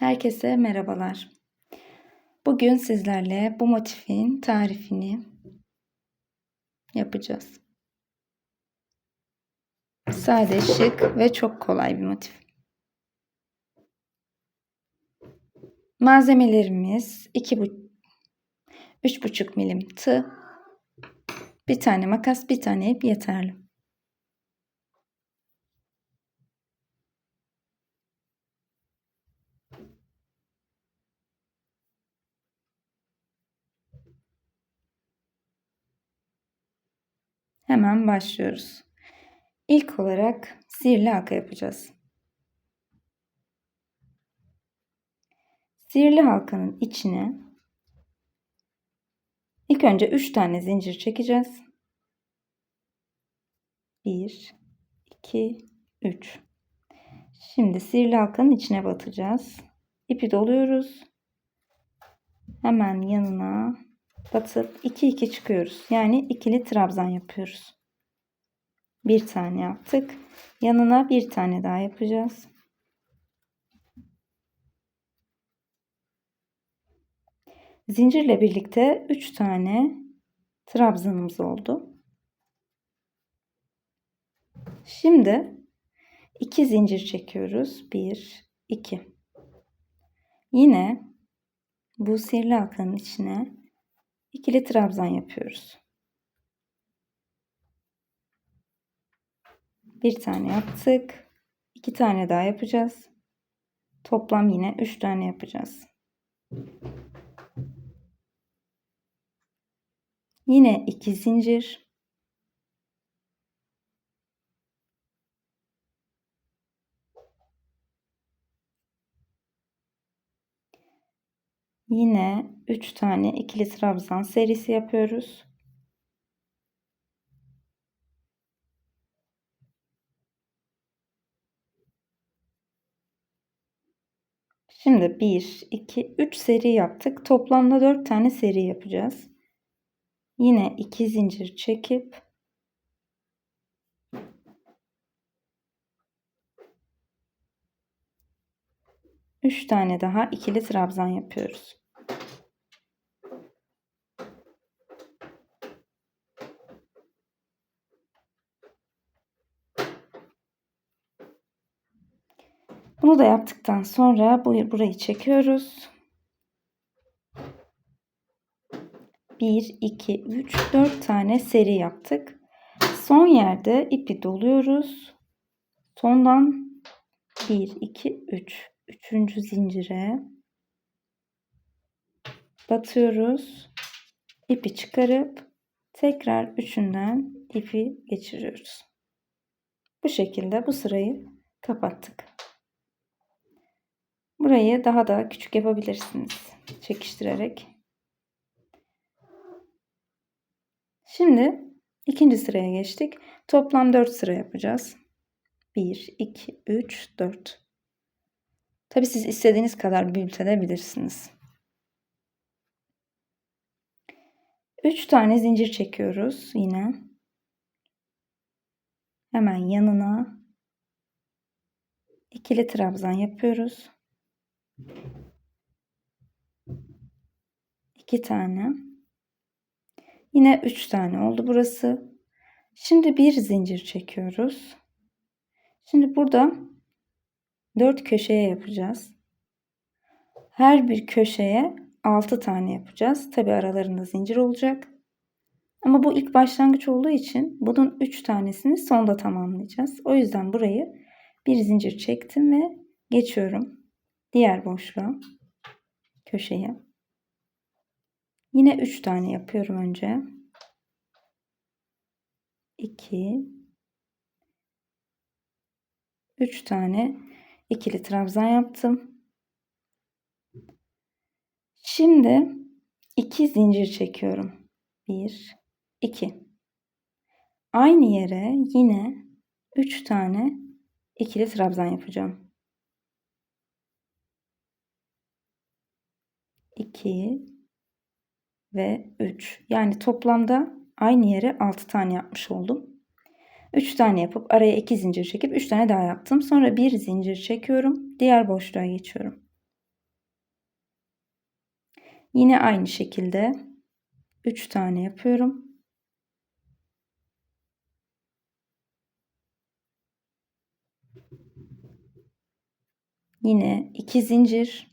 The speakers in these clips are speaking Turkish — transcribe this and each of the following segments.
Herkese merhabalar. Bugün sizlerle bu motifin tarifini yapacağız. Sade, şık ve çok kolay bir motif. Malzemelerimiz 3,5 milim tığ, bir tane makas, bir tane ip yeterli. Hemen başlıyoruz. İlk olarak sihirli halka yapacağız. Sihirli halkanın içine ilk önce 3 tane zincir çekeceğiz. 1 2 3 Şimdi sihirli halkanın içine batacağız. İpi doluyoruz. Hemen yanına batıp 2 2 çıkıyoruz. Yani ikili trabzan yapıyoruz. Bir tane yaptık. Yanına bir tane daha yapacağız. Zincirle birlikte 3 tane trabzanımız oldu. Şimdi 2 zincir çekiyoruz. 1 2 Yine bu sihirli halkanın içine ikili trabzan yapıyoruz. Bir tane yaptık. iki tane daha yapacağız. Toplam yine üç tane yapacağız. Yine iki zincir. Yine 3 tane ikili trabzan serisi yapıyoruz. Şimdi 1, 2, 3 seri yaptık. Toplamda 4 tane seri yapacağız. Yine 2 zincir çekip Üç tane daha ikili trabzan yapıyoruz. Bunu da yaptıktan sonra burayı çekiyoruz. 1, 2, 3, 4 tane seri yaptık. Son yerde ipi doluyoruz. Sondan 1, 2, 3. Üçüncü zincire batıyoruz. İpi çıkarıp tekrar üçünden ipi geçiriyoruz. Bu şekilde bu sırayı kapattık. Burayı daha da küçük yapabilirsiniz. Çekiştirerek. Şimdi ikinci sıraya geçtik. Toplam 4 sıra yapacağız. 1, 2, 3, 4. Tabi siz istediğiniz kadar büyütebilirsiniz. 3 tane zincir çekiyoruz yine. Hemen yanına ikili trabzan yapıyoruz. 2 tane. Yine 3 tane oldu burası. Şimdi bir zincir çekiyoruz. Şimdi burada 4 köşeye yapacağız. Her bir köşeye 6 tane yapacağız. Tabi aralarında zincir olacak. Ama bu ilk başlangıç olduğu için bunun 3 tanesini sonda tamamlayacağız. O yüzden burayı bir zincir çektim ve geçiyorum. Diğer boşluğa köşeye. Yine 3 tane yapıyorum önce. 2 3 tane ikili trabzan yaptım. Şimdi 2 zincir çekiyorum. 1 2 Aynı yere yine 3 tane ikili trabzan yapacağım. 2 ve 3. Yani toplamda aynı yere 6 tane yapmış oldum. 3 tane yapıp araya 2 zincir çekip 3 tane daha yaptım. Sonra bir zincir çekiyorum. Diğer boşluğa geçiyorum. Yine aynı şekilde 3 tane yapıyorum. Yine 2 zincir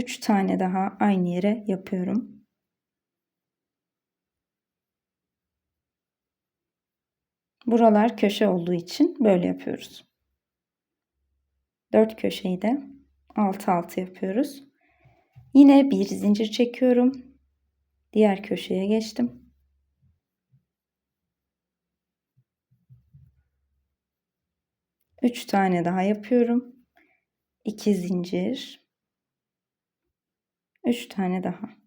3 tane daha aynı yere yapıyorum. Buralar köşe olduğu için böyle yapıyoruz. 4 köşeyi de alt alta yapıyoruz. Yine bir zincir çekiyorum. Diğer köşeye geçtim. Üç tane daha yapıyorum. 2 zincir. 3 tane daha.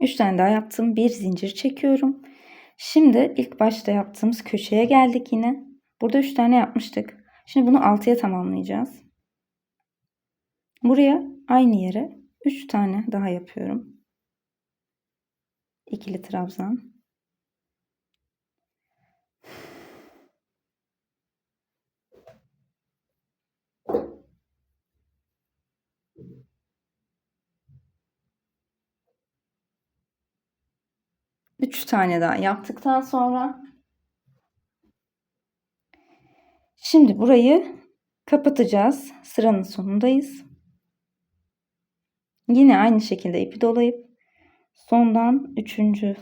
Üç tane daha yaptım. Bir zincir çekiyorum. Şimdi ilk başta yaptığımız köşeye geldik yine. Burada üç tane yapmıştık. Şimdi bunu altıya tamamlayacağız. Buraya aynı yere 3 tane daha yapıyorum. İkili trabzan. Üç tane daha yaptıktan sonra şimdi burayı kapatacağız. Sıranın sonundayız. Yine aynı şekilde ipi dolayıp sondan üçüncü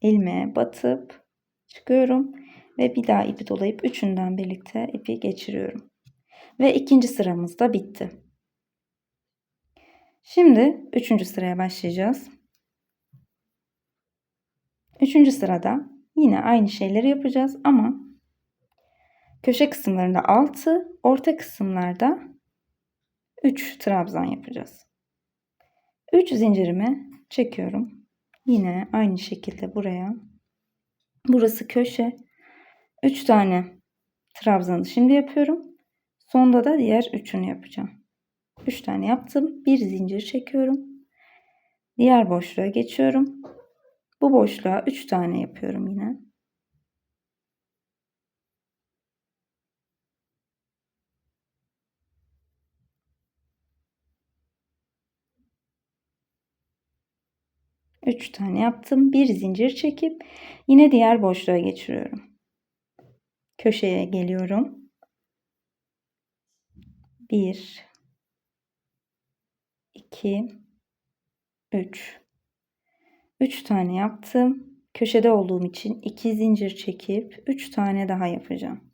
ilmeğe batıp çıkıyorum ve bir daha ipi dolayıp üçünden birlikte ipi geçiriyorum. Ve ikinci sıramız da bitti. Şimdi üçüncü sıraya başlayacağız. Üçüncü sırada yine aynı şeyleri yapacağız ama köşe kısımlarında 6, orta kısımlarda 3 trabzan yapacağız. 3 zincirimi çekiyorum. Yine aynı şekilde buraya. Burası köşe. 3 tane trabzanı şimdi yapıyorum. Sonda da diğer üçünü yapacağım. 3 tane yaptım. Bir zincir çekiyorum. Diğer boşluğa geçiyorum. Bu boşluğa 3 tane yapıyorum yine. 3 tane yaptım. Bir zincir çekip yine diğer boşluğa geçiriyorum. Köşeye geliyorum. 1 2 3 3 tane yaptım. Köşede olduğum için 2 zincir çekip 3 tane daha yapacağım.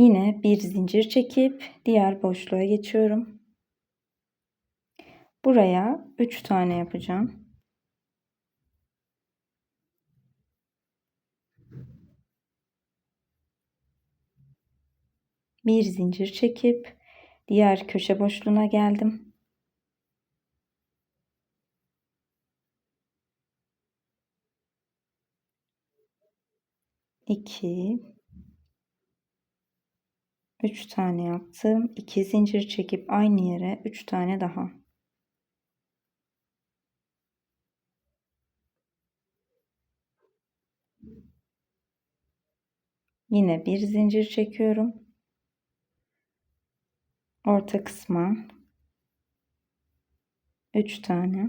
Yine bir zincir çekip diğer boşluğa geçiyorum. Buraya 3 tane yapacağım. Bir zincir çekip diğer köşe boşluğuna geldim. İki, 3 tane yaptım. 2 zincir çekip aynı yere 3 tane daha. Yine bir zincir çekiyorum. Orta kısma 3 tane.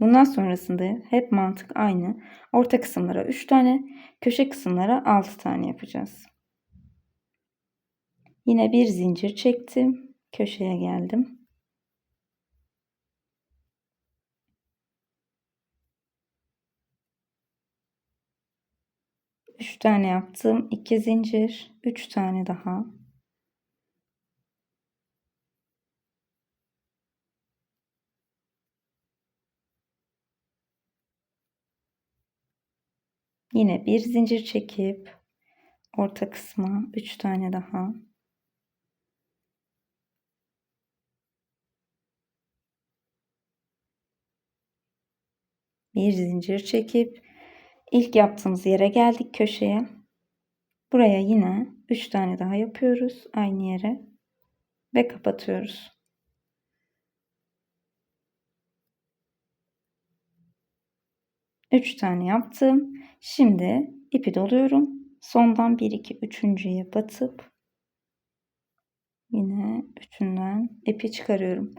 Bundan sonrasında hep mantık aynı. Orta kısımlara 3 tane, köşe kısımlara 6 tane yapacağız. Yine bir zincir çektim. Köşeye geldim. Üç tane yaptım. iki zincir. Üç tane daha. Yine bir zincir çekip orta kısma 3 tane daha bir zincir çekip ilk yaptığımız yere geldik köşeye. Buraya yine 3 tane daha yapıyoruz aynı yere ve kapatıyoruz. Üç tane yaptım. Şimdi ipi doluyorum. Sondan 1 2 üçüncüye batıp yine üçünden ipi çıkarıyorum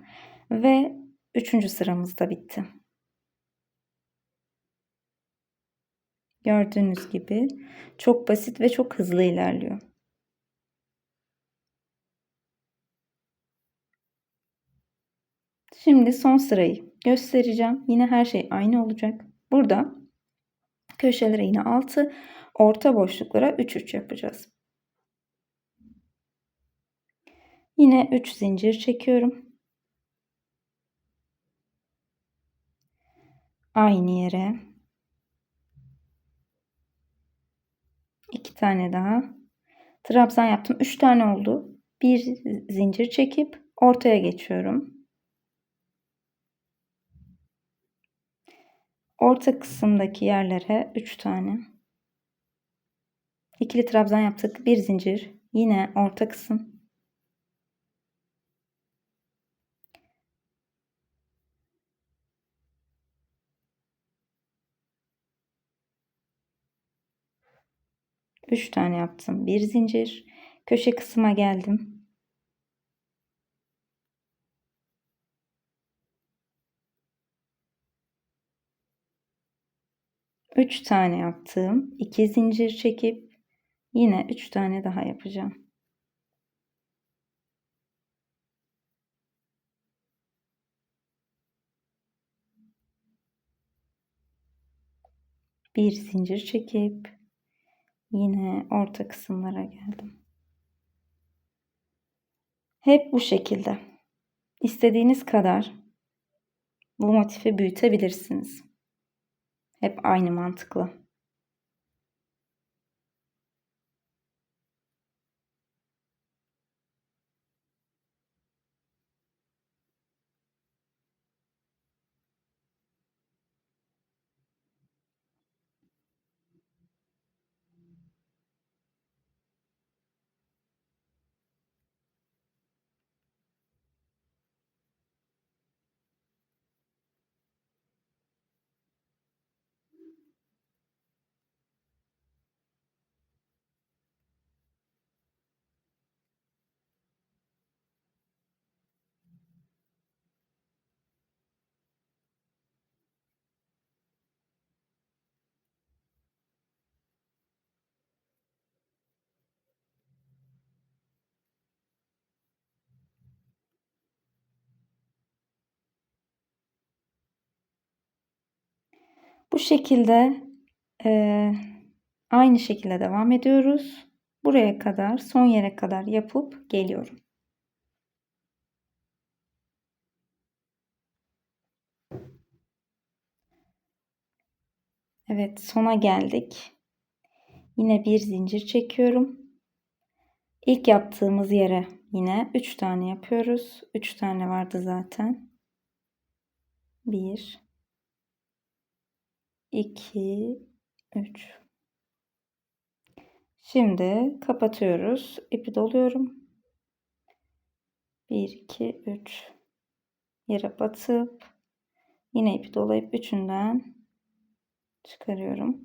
ve üçüncü sıramız da bitti. Gördüğünüz gibi çok basit ve çok hızlı ilerliyor. Şimdi son sırayı göstereceğim. Yine her şey aynı olacak. Burada köşelere yine 6, orta boşluklara 3 3 yapacağız. Yine 3 zincir çekiyorum. Aynı yere iki tane daha trabzan yaptım. 3 tane oldu. Bir zincir çekip ortaya geçiyorum. Orta kısımdaki yerlere 3 tane ikili trabzan yaptık. Bir zincir. Yine orta kısım. Üç tane yaptım. Bir zincir. Köşe kısma geldim. 3 tane yaptım. 2 zincir çekip yine 3 tane daha yapacağım. Bir zincir çekip yine orta kısımlara geldim. Hep bu şekilde. İstediğiniz kadar bu motifi büyütebilirsiniz. Hep aynı mantıkla. Bu şekilde e, aynı şekilde devam ediyoruz. Buraya kadar son yere kadar yapıp geliyorum. Evet sona geldik. Yine bir zincir çekiyorum. İlk yaptığımız yere yine 3 tane yapıyoruz. 3 tane vardı zaten. 1 2 3 Şimdi kapatıyoruz. İpi doluyorum. 1 2 3 yere batıp yine ipi dolayıp üçünden çıkarıyorum.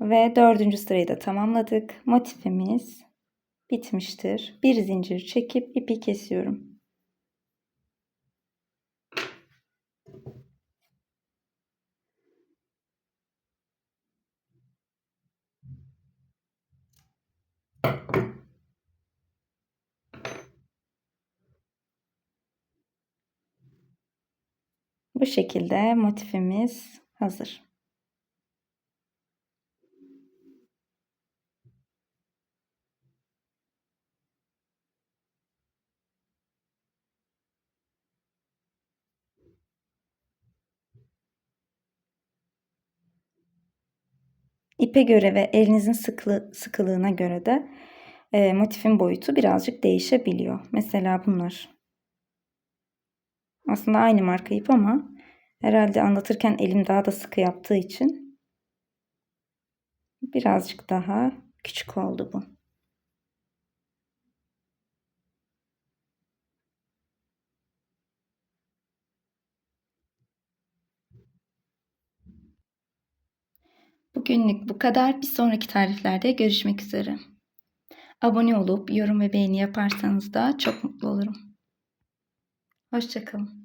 Ve dördüncü sırayı da tamamladık. Motifimiz bitmiştir. Bir zincir çekip ipi kesiyorum. Bu şekilde motifimiz hazır. İpe göre ve elinizin sıklı, sıkılığına göre de e, motifin boyutu birazcık değişebiliyor. Mesela bunlar. Aslında aynı marka ip ama Herhalde anlatırken elim daha da sıkı yaptığı için birazcık daha küçük oldu bu. Bugünlük bu kadar. Bir sonraki tariflerde görüşmek üzere. Abone olup yorum ve beğeni yaparsanız da çok mutlu olurum. Hoşçakalın.